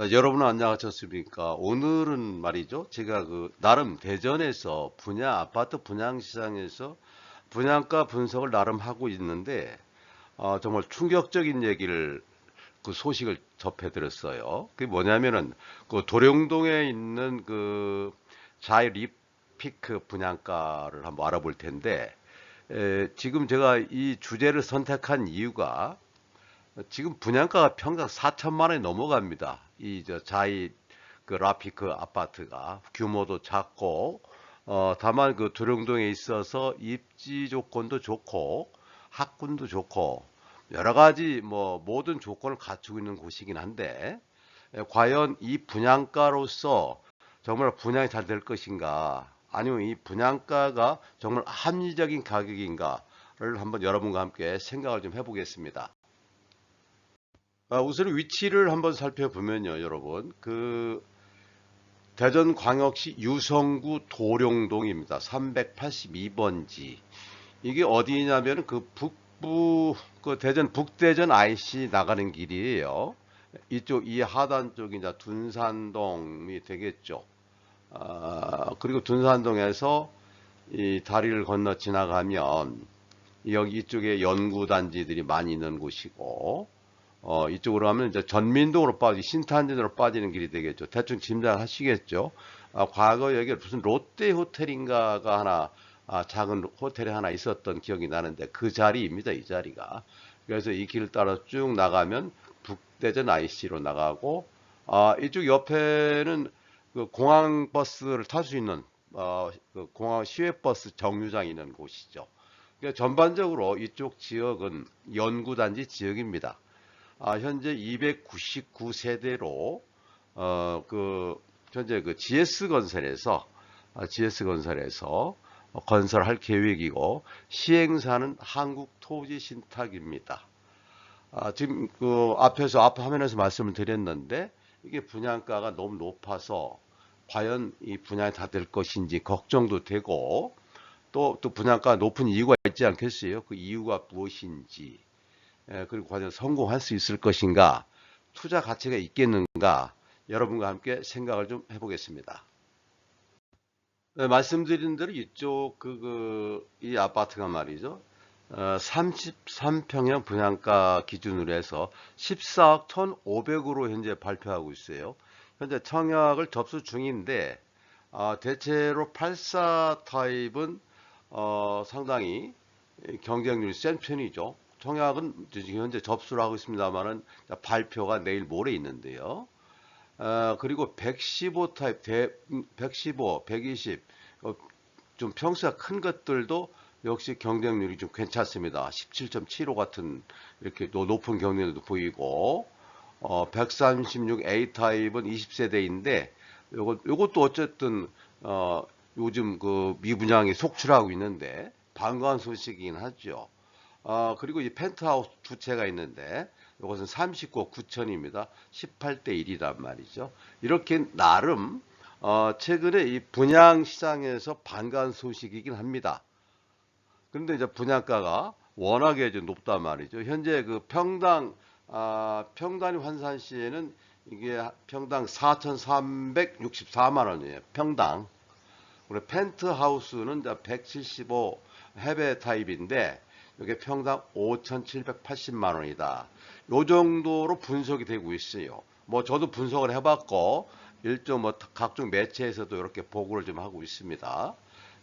어, 여러분 안녕하셨습니까? 오늘은 말이죠. 제가 그 나름 대전에서 분양 아파트 분양 시장에서 분양가 분석을 나름 하고 있는데 어, 정말 충격적인 얘기를 그 소식을 접해 들었어요. 그게 뭐냐면은 그 도령동에 있는 그 자이 리피크 분양가를 한번 알아볼 텐데 에, 지금 제가 이 주제를 선택한 이유가 지금 분양가가 평당 4천만 원이 넘어갑니다. 이 저 자이 그 라피크 아파트가 규모도 작고 어 다만 그 도령동에 있어서 입지 조건도 좋고 학군도 좋고 여러 가지 뭐 모든 조건을 갖추고 있는 곳이긴 한데 에, 과연 이 분양가로서 정말 분양이 잘 될 것인가 아니면 이 분양가가 정말 합리적인 가격인가를 한번 여러분과 함께 생각을 좀 해보겠습니다. 아, 우선 위치를 한번 살펴보면요, 여러분. 그 대전광역시 유성구 도룡동입니다. 382번지. 이게 어디냐면 그 북부 그 대전 북대전 IC 나가는 길이에요. 이쪽 이 하단 쪽이 이제 둔산동이 되겠죠. 아, 그리고 둔산동에서 이 다리를 건너 지나가면 여기 이쪽에 연구단지들이 많이 있는 곳이고 어, 이쪽으로 가면 이제 전민동으로 빠지, 신탄진으로 빠지는 길이 되겠죠. 대충 짐작하시겠죠. 아, 과거 여기 무슨 롯데 호텔인가가 하나, 아, 작은 호텔이 하나 있었던 기억이 나는데 그 자리입니다. 이 자리가. 그래서 이 길을 따라 쭉 나가면 북대전 IC로 나가고, 아, 이쪽 옆에는 그 공항 버스를 탈 수 있는, 어, 그 공항 시외버스 정류장이 있는 곳이죠. 그러니까 전반적으로 이쪽 지역은 연구단지 지역입니다. 아, 현재 299세대로 어, 그 현재 그 GS 건설에서 아, GS 건설에서 어, 건설할 계획이고 시행사는 한국토지신탁입니다. 아, 지금 그 앞에서 앞 화면에서 말씀을 드렸는데 이게 분양가가 너무 높아서 과연 이 분양이 다 될 것인지 걱정도 되고 또, 또 분양가 높은 이유가 있지 않겠어요? 그 이유가 무엇인지 예, 그리고 과연 성공할 수 있을 것인가, 투자 가치가 있겠는가, 여러분과 함께 생각을 좀 해보겠습니다. 네, 말씀드린 대로 이쪽 그, 그, 이 아파트가 말이죠. 어, 33평형 분양가 기준으로 해서 14억 1,500으로 현재 발표하고 있어요. 현재 청약을 접수 중인데, 어, 대체로 84 타입은 어, 상당히 경쟁률이 센 편이죠. 청약은 현재 접수를 하고 있습니다만은 발표가 내일 모레 있는데요. 어, 그리고 115 타입, 대, 115, 120, 어, 좀 평수가 큰 것들도 역시 경쟁률이 좀 괜찮습니다. 17.75 같은 이렇게 또 높은 경쟁률도 보이고, 어, 136 A 타입은 20세대인데, 요것, 요것도 어쨌든, 어, 요즘 그 미분양이 속출하고 있는데, 반가운 소식이긴 하죠. 어, 그리고 이 펜트하우스 두 채가 있는데 이것은 39억 9천입니다. 18대 1이란 말이죠. 이렇게 나름 어, 최근에 이 분양 시장에서 반가운 소식이긴 합니다. 그런데 이제 분양가가 워낙에 좀 높단 말이죠. 현재 그 평당 아, 평단위 환산 시에는 이게 평당 4,364만 원이에요. 평당. 그리고 펜트하우스는 175 해배 타입인데 이게 평당 5,780만 원이다. 요 정도로 분석이 되고 있어요. 뭐 저도 분석을 해봤고 일종 뭐 각종 매체에서도 이렇게 보고를 좀 하고 있습니다.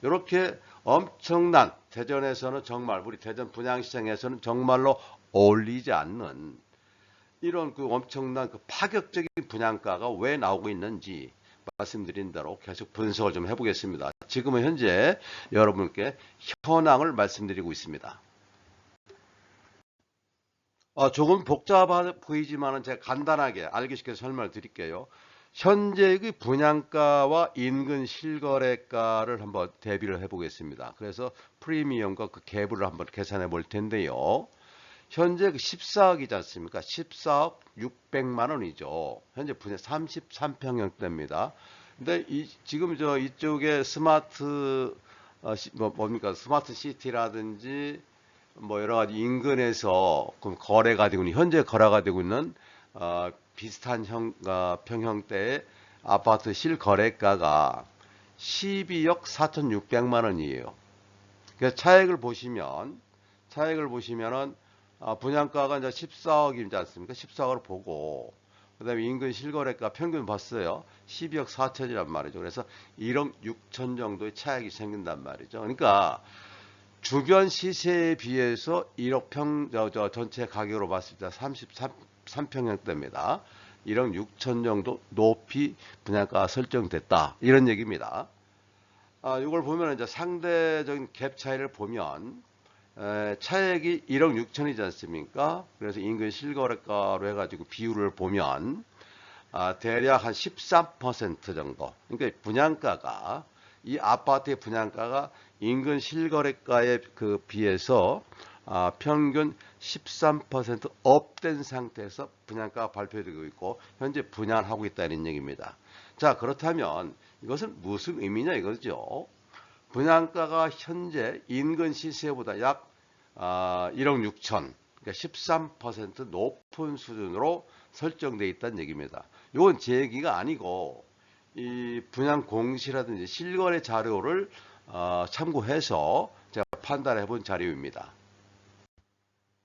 이렇게 엄청난 대전에서는 정말 우리 대전 분양시장에서는 정말로 어울리지 않는 이런 그 엄청난 그 파격적인 분양가가 왜 나오고 있는지 말씀드린 대로 계속 분석을 좀 해보겠습니다. 지금은 현재 여러분께 현황을 말씀드리고 있습니다. 어, 조금 복잡해 보이지만 제가 간단하게 알기 쉽게 설명을 드릴게요. 현재 그 분양가와 인근 실거래가를 한번 대비를 해보겠습니다. 그래서 프리미엄과 그 갭을 한번 계산해 볼 텐데요. 현재 그 14억이지 않습니까? 14억 600만 원이죠. 현재 분양 33평형대입니다. 근데 이, 지금 저 이쪽에 스마트 어, 시, 뭐, 뭡니까? 스마트 시티라든지 뭐 여러 가지 인근에서 그 거래가 되고 있는 현재 거래가 되고 있는 어, 비슷한 형, 어, 평형대의 아파트 실거래가가 12억 4,600만 원이에요. 그래서 차액을 보시면 차액을 보시면은 아, 분양가가 이제 14억이지 않습니까? 14억을 보고 그다음에 인근 실거래가 평균 봤어요. 12억 4천이란 말이죠. 그래서 1억 6천 정도의 차익이 생긴단 말이죠. 그러니까 주변 시세에 비해서 1억 평, 저, 저 전체 가격으로 봤을 때 33평형대입니다. 1억 6천 정도 높이 분양가가 설정됐다. 이런 얘기입니다. 아, 이걸 보면 이제 상대적인 갭 차이를 보면 에, 차액이 1억 6천이지 않습니까? 그래서 인근 실거래가로 해가지고 비율을 보면 아, 대략 한 13% 정도. 그러니까 분양가가 이 아파트의 분양가가 인근 실거래가에 그 비해서 아, 평균 13% 업된 상태에서 분양가가 발표되고 있고 현재 분양하고 있다는 얘기입니다. 자 그렇다면 이것은 무슨 의미냐 이거죠. 분양가가 현재 인근 시세보다 약 아, 1억 6천, 그러니까 13% 높은 수준으로 설정되어 있다는 얘기입니다. 이건 제 얘기가 아니고 이 분양 공시라든지 실거래 자료를 어, 참고해서 제가 판단해 본 자료입니다.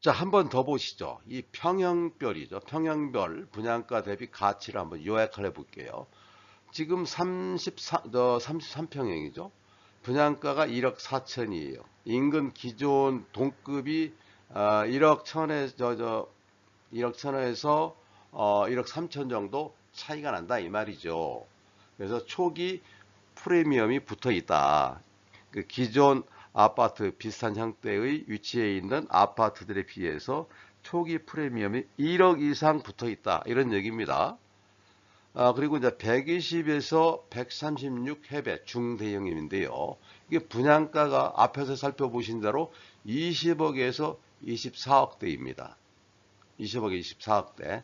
자, 한 번 더 보시죠. 이 평형별이죠. 평형별 분양가 대비 가치를 한번 요약을 해 볼게요. 지금 34, 어, 33평형이죠. 분양가가 1억 4천이에요. 인근 기존 동급이 어, 1억 천에 저, 저 1억 천에서 어, 1억 3천 정도 차이가 난다 이 말이죠. 그래서 초기 프리미엄이 붙어 있다. 그 기존 아파트 비슷한 형태의 위치에 있는 아파트들에 비해서 초기 프리미엄이 1억 이상 붙어 있다. 이런 얘기입니다. 아, 그리고 이제 120에서 136 해배 중대형임인데요. 이게 분양가가 앞에서 살펴보신 대로 20억에서 24억대입니다. 20억에 24억대.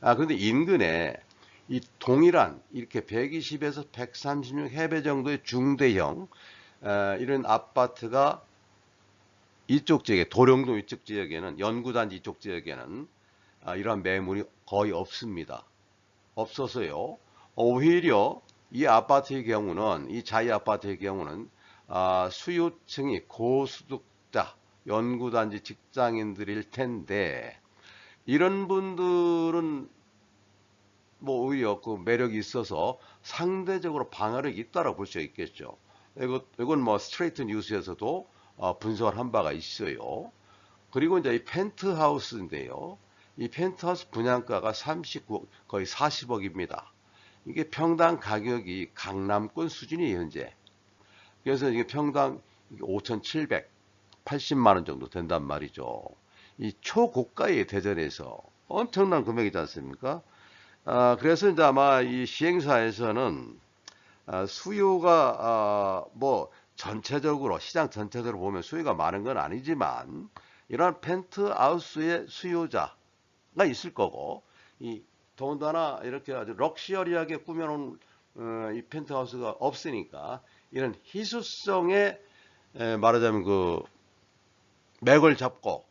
아, 그런데 인근에 이 동일한 이렇게 120에서 136 해배 정도의 중대형 에, 이런 아파트가 이쪽 지역에 도룡동 이쪽 지역에는 연구단지 이쪽 지역에는 아, 이러한 매물이 거의 없습니다. 없어서요. 오히려 이 아파트의 경우는 이 자이 아파트의 경우는 아, 수요층이 고소득자 연구단지 직장인들일 텐데 이런 분들은 뭐 오히려 그 매력이 있어서 상대적으로 방어력이 있다고 볼 수 있겠죠. 이거, 이건 뭐 스트레이트 뉴스에서도 어, 분석을 한 바가 있어요. 그리고 이제 이 펜트하우스인데요. 이 펜트하우스 분양가가 39, 거의 40억입니다. 이게 평당 가격이 강남권 수준이에요, 현재. 그래서 이게 평당 5,780만 원 정도 된단 말이죠. 이 초고가의 대전에서 엄청난 금액이지 않습니까? 아, 그래서 이제 아마 이 시행사에서는 아, 수요가 아, 뭐 전체적으로 시장 전체적으로 보면 수요가 많은 건 아니지만 이러한 펜트하우스의 수요자가 있을 거고 이 더군다나 이렇게 아주 럭셔리하게 꾸며놓은 어, 이 펜트하우스가 없으니까 이런 희소성에 에, 말하자면 그 맥을 잡고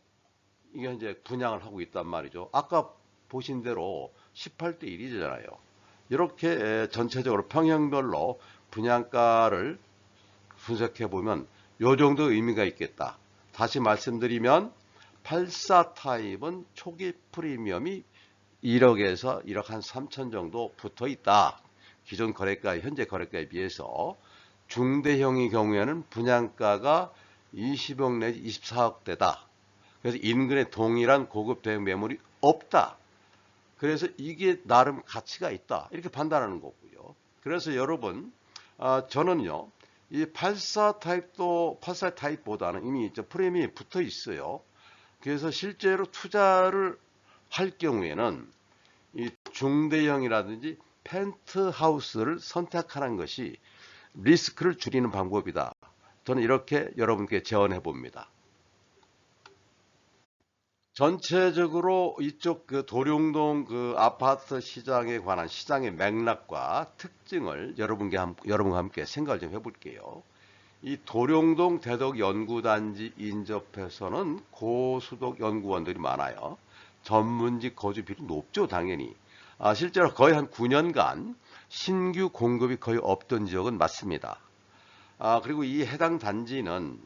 이게 이제 분양을 하고 있단 말이죠. 아까 보신 대로 18대 1이잖아요. 이렇게 전체적으로 평형별로 분양가를 분석해 보면 요 정도 의미가 있겠다. 다시 말씀드리면 84 타입은 초기 프리미엄이 1억에서 1억 한 3천 정도 붙어 있다. 기존 거래가 현재 거래가에 비해서 중대형의 경우에는 분양가가 20억 내지 24억대다. 그래서 인근에 동일한 고급 대형 매물이 없다. 그래서 이게 나름 가치가 있다. 이렇게 판단하는 거고요. 그래서 여러분, 아, 저는요, 이 84 타입도 84 타입보다는 이미 이제 프레임이 붙어 있어요. 그래서 실제로 투자를 할 경우에는 이 중대형이라든지 펜트하우스를 선택하는 것이 리스크를 줄이는 방법이다. 저는 이렇게 여러분께 제언해 봅니다. 전체적으로 이쪽 그 도룡동 그 아파트 시장에 관한 시장의 맥락과 특징을 여러분과 함께, 여러분과 함께 생각을 좀 해볼게요. 이 도룡동 대덕 연구단지 인접해서는 고수독 연구원들이 많아요. 전문직 거주 비율이 높죠, 당연히. 아, 실제로 거의 한 9년간 신규 공급이 거의 없던 지역은 맞습니다. 아, 그리고 이 해당 단지는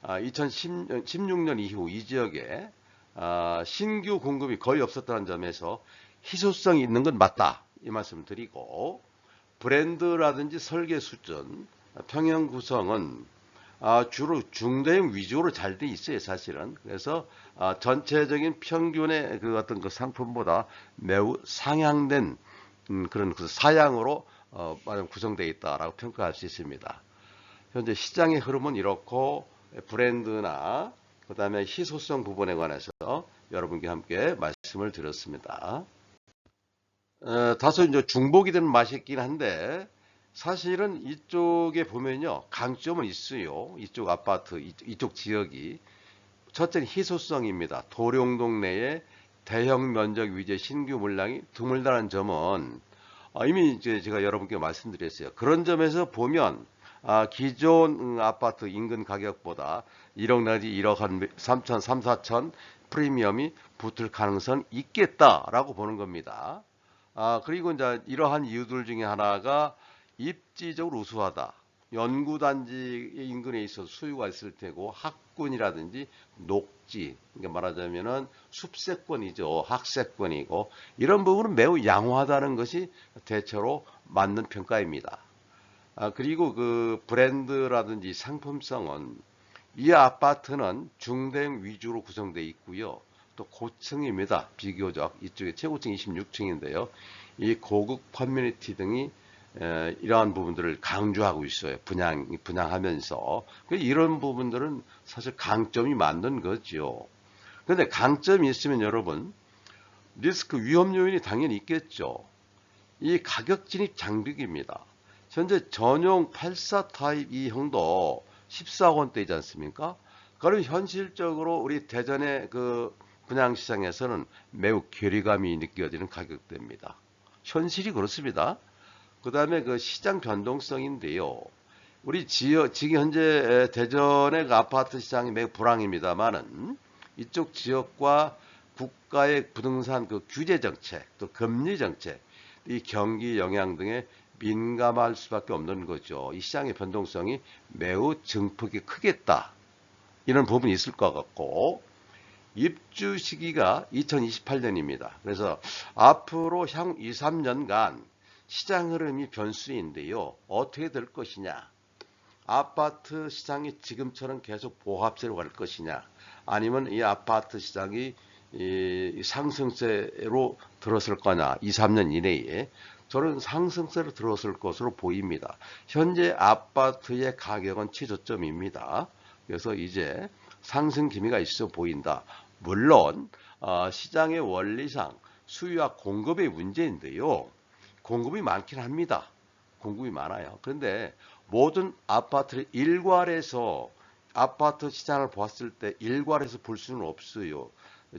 아, 2016년 이후 이 지역에 아, 신규 공급이 거의 없었다는 점에서 희소성이 있는 건 맞다 이 말씀을 드리고 브랜드라든지 설계 수준, 평형 구성은 아, 주로 중대형 위주로 잘 돼 있어요, 사실은. 그래서 아, 전체적인 평균의 그 어떤 그 상품보다 매우 상향된 음, 그런 그 사양으로 어, 구성되어 있다라고 평가할 수 있습니다. 현재 시장의 흐름은 이렇고 브랜드나 그 다음에 희소성 부분에 관해서 여러분께 함께 말씀을 드렸습니다. 어, 다소 이제 중복이 되는 맛이 있긴 한데 사실은 이쪽에 보면요 강점은 있어요. 이쪽 아파트 이쪽 지역이 첫째는 희소성입니다. 도룡동 내에 대형 면적 위주의 신규 물량이 드물다는 점은 아, 이미 이제 제가 여러분께 말씀드렸어요. 그런 점에서 보면 아, 기존 아파트 인근 가격보다 1억 내지 1억 한 3천, 3, 4천 프리미엄이 붙을 가능성이 있겠다라고 보는 겁니다. 아, 그리고 이제 이러한 이유들 중에 하나가 입지적으로 우수하다. 연구단지 인근에 있어서 수요가 있을 테고 학군이라든지 녹지, 그러니까 말하자면은 숲세권이죠. 학세권이고 이런 부분은 매우 양호하다는 것이 대체로 맞는 평가입니다. 아, 그리고 그 브랜드라든지 상품성은 이 아파트는 중대형 위주로 구성되어 있고요. 또 고층입니다. 비교적 이쪽에 최고층 26층인데요. 이 고급 커뮤니티 등이 에, 이러한 부분들을 강조하고 있어요. 분양 분양하면서 이런 부분들은 사실 강점이 맞는 거죠. 그런데 강점이 있으면 여러분 리스크 위험 요인이 당연히 있겠죠. 이 가격 진입 장벽입니다. 현재 전용 84 타입 이 형도 14억 원대이지 않습니까? 그럼 현실적으로 우리 대전의 그 분양시장에서는 매우 괴리감이 느껴지는 가격대입니다. 현실이 그렇습니다. 그 다음에 그 시장 변동성인데요. 우리 지역, 지금 현재 대전의 그 아파트 시장이 매우 불황입니다만은 이쪽 지역과 국가의 부동산 그 규제 정책, 또 금리 정책, 이 경기 영향 등에 민감할 수밖에 없는 거죠. 이 시장의 변동성이 매우 증폭이 크겠다. 이런 부분이 있을 것 같고 입주 시기가 2028년입니다. 그래서 앞으로 향 2, 3년간 시장 흐름이 변수인데요. 어떻게 될 것이냐? 아파트 시장이 지금처럼 계속 보합세로 갈 것이냐? 아니면 이 아파트 시장이 이 상승세로 들어설 거냐? 2, 3년 이내에 저는 상승세로 들어설 것으로 보입니다. 현재 아파트의 가격은 최저점입니다. 그래서 이제 상승 기미가 있어 보인다. 물론 어, 시장의 원리상 수요와 공급의 문제인데요. 공급이 많긴 합니다. 공급이 많아요. 그런데 모든 아파트를 일괄해서 아파트 시장을 보았을 때 일괄해서 볼 수는 없어요.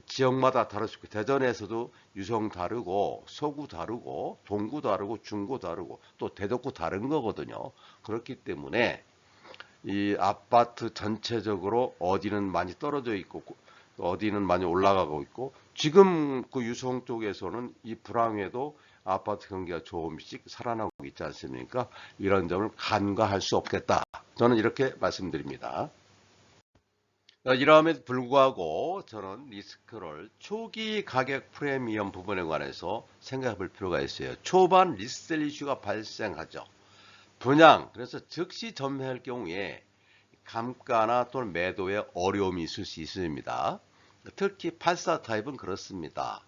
지역마다 다를 수 있고 대전에서도 유성 다르고 서구 다르고 동구 다르고 중구 다르고 또 대덕구 다른 거거든요. 그렇기 때문에 이 아파트 전체적으로 어디는 많이 떨어져 있고 어디는 많이 올라가고 있고 지금 그 유성 쪽에서는 이 불황에도 아파트 경기가 조금씩 살아나고 있지 않습니까? 이런 점을 간과할 수 없겠다. 저는 이렇게 말씀드립니다. 이러함에도 불구하고 저는 리스크를 초기 가격 프리미엄 부분에 관해서 생각해 볼 필요가 있어요. 초반 리셀 이슈가 발생하죠. 분양, 그래서 즉시 전매할 경우에 감가나 또는 매도에 어려움이 있을 수 있습니다. 특히 84 타입은 그렇습니다.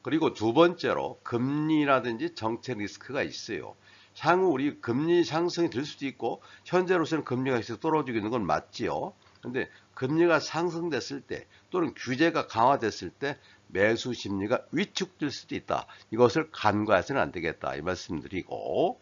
그리고 두 번째로 금리라든지 정책 리스크가 있어요. 향후 우리 금리 상승이 될 수도 있고 현재로서는 금리가 계속 떨어지고 있는 건 맞지요. 근데 금리가 상승됐을 때 또는 규제가 강화됐을 때 매수 심리가 위축될 수도 있다. 이것을 간과해서는 안 되겠다. 이 말씀드리고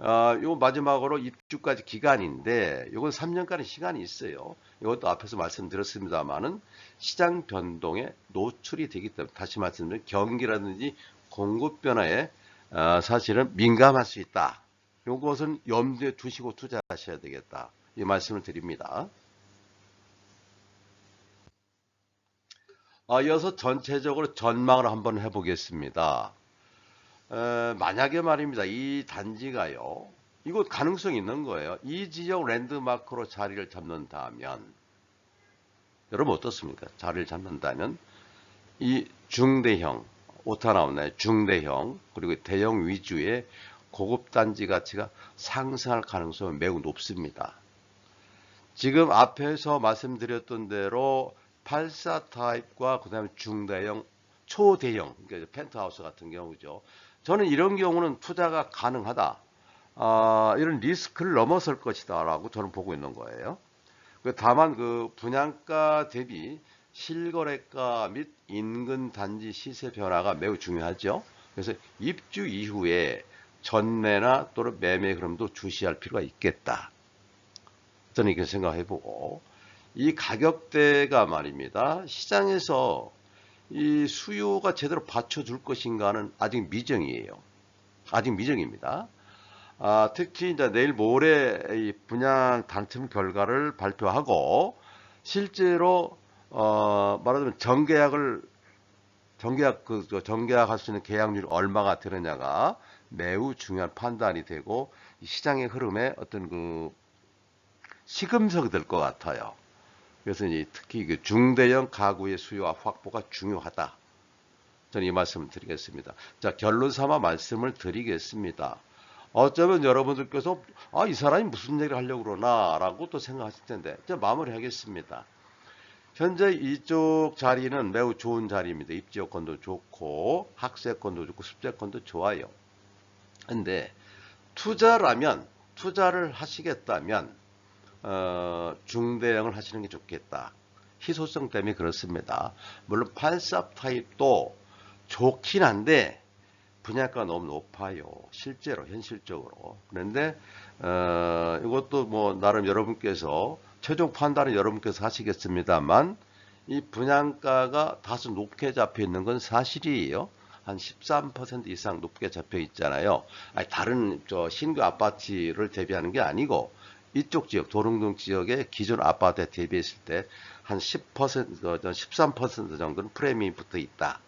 어, 요 마지막으로 입주까지 기간인데 이건 3년간의 시간이 있어요. 이것도 앞에서 말씀드렸습니다만은 시장 변동에 노출이 되기 때문에 다시 말씀드리면 경기라든지 공급 변화에 어, 사실은 민감할 수 있다. 이것은 염두에 두시고 투자하셔야 되겠다. 이 말씀을 드립니다. 어, 이어서 전체적으로 전망을 한번 해보겠습니다. 에, 만약에 말입니다. 이 단지가요. 이곳 가능성이 있는 거예요. 이 지역 랜드마크로 자리를 잡는다면 여러분 어떻습니까? 자리를 잡는다면 이 중대형 오타 나오나요? 중대형 그리고 대형 위주의 고급 단지 가치가 상승할 가능성은 매우 높습니다. 지금 앞에서 말씀드렸던 대로 84 타입과 그 다음에 중대형, 초대형, 그러니까 펜트하우스 같은 경우죠. 저는 이런 경우는 투자가 가능하다. 아, 이런 리스크를 넘어설 것이다 라고 저는 보고 있는 거예요. 그 다만 그 분양가 대비 실거래가 및 인근 단지 시세 변화가 매우 중요하죠. 그래서 입주 이후에 전매나 또는 매매 흐름도 주시할 필요가 있겠다. 저는 이렇게 생각해보고 이 가격대가 말입니다. 시장에서 이 수요가 제대로 받쳐줄 것인가는 아직 미정이에요. 아직 미정입니다. 아, 특히 이제 내일 모레 이 분양 당첨 결과를 발표하고 실제로 어, 말하자면 정계약을 정계약 그, 그 정계약 할 수 있는 계약률이 얼마가 되느냐가 매우 중요한 판단이 되고 이 시장의 흐름에 어떤 그 시금석이 될 것 같아요. 그래서 이제 특히 그 중대형 가구의 수요와 확보가 중요하다. 저는 이 말씀을 드리겠습니다. 자, 결론 삼아 말씀을 드리겠습니다. 어쩌면 여러분들께서 아, 이 사람이 무슨 얘기를 하려고 그러나 라고 또 생각하실 텐데 이제 마무리하겠습니다. 현재 이쪽 자리는 매우 좋은 자리입니다. 입지 여건도 좋고 학세권도 좋고 습세권도 좋아요. 근데 투자라면 투자를 하시겠다면 어, 중대형을 하시는 게 좋겠다. 희소성 때문에 그렇습니다. 물론 판삽 타입도 좋긴 한데 분양가가 너무 높아요. 실제로 현실적으로. 그런데 어, 이것도 뭐 나름 여러분께서 최종 판단은 여러분께서 하시겠습니다만 이 분양가가 다소 높게 잡혀 있는 건 사실이에요. 한 13% 이상 높게 잡혀 있잖아요. 아니, 다른 저 신규 아파트를 대비하는 게 아니고 이쪽 지역 도릉동 지역의 기존 아파트에 대비했을 때 한 10% 13% 정도는 프레미엄이 붙어 있다.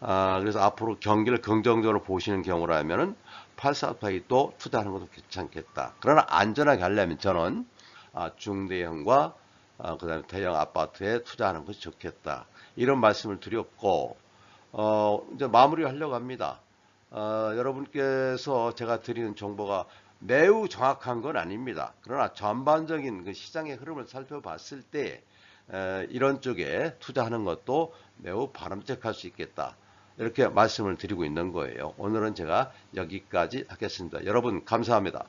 아, 그래서 앞으로 경기를 긍정적으로 보시는 경우라면은 84타입도 투자하는 것도 괜찮겠다. 그러나 안전하게 하려면 저는 아, 중대형과 아, 그다음에 대형 아파트에 투자하는 것이 좋겠다. 이런 말씀을 드렸고 어, 이제 마무리하려고 합니다. 어, 여러분께서 제가 드리는 정보가 매우 정확한 건 아닙니다. 그러나 전반적인 그 시장의 흐름을 살펴봤을 때 에, 이런 쪽에 투자하는 것도 매우 바람직할 수 있겠다. 이렇게 말씀을 드리고 있는 거예요. 오늘은 제가 여기까지 하겠습니다. 여러분 감사합니다.